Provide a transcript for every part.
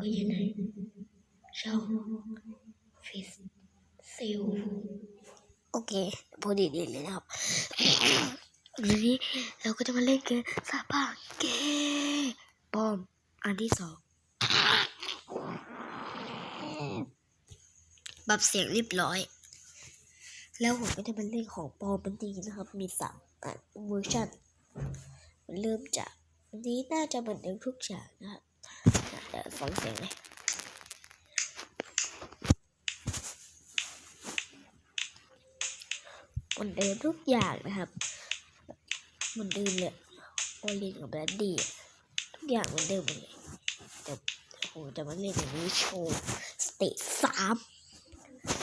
ก็ยู่ในช่องฟิสซิลโอเคพอดีดีเลยนะครับวันนี้เราก็จะมาเล่นเกมซาบาเกปอม อันที่สองแบบเสียงเรียบร้อย แล้วผมก็จะมาเล่นของปอมมันดีนะครับ มีสามอันเวอร์ชันมันเริ่มจากวันนี้น่าจะเหมือนเดิมทุกอย่างนะครับ เดี๋ยวฟังเสียงเลยเหมือนเดิมทุกอย่างนะครับเหมือนเดิมเลยโอลินกับแบดดี้ทุกอย่างเหมือนเดิมหมดเลยแต่ผมจะมาเล่นอย่างนี้โชว์สเตจสาม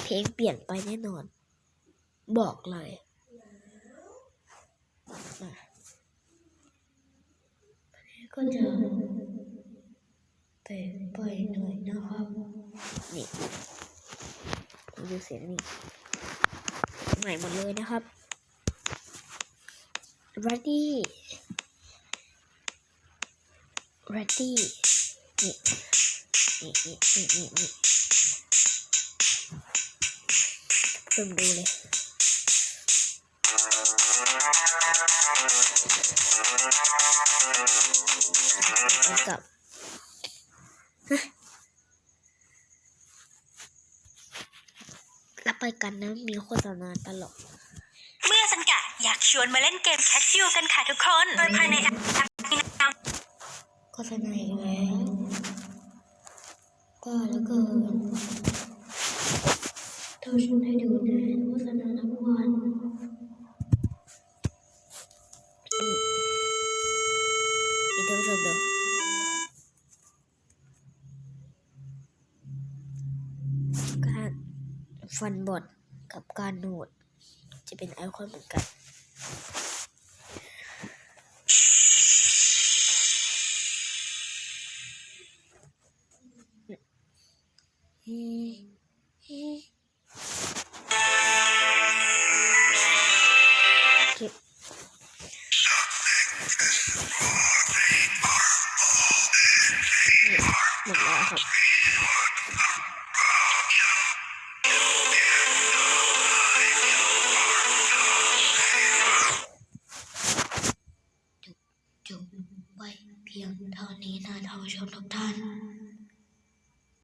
เพลงเปลี่ยนไปแน่นอน บอกเลยก็จะ เป็นไปหน่อยนะครับนี่ดูเสียงนี่ใหม่หมดเลยนะครับ ready ready นี่นี่นี่นี่นี่นี่เริ่มดูเลยกับ ฮะแล้วไปกันนะมีโฆษณาตลอดเมื่อสังกะอยากชวนมาเล่นเกมแคชชิวกันค่ะทุกคน โดยภายในแอปมีนามโฆษณาอีกแล้วก็แล้วก็เท่าชุดให้ดูนะโฆษณาทั้งวันนี่ ฟันบอดกับการโหนดจะเป็นไอคอนเหมือนกันเก็บนี่หมดแล้วครับ ไว้เพียงเท่านี้นะท่านผู้ชมทุกท่าน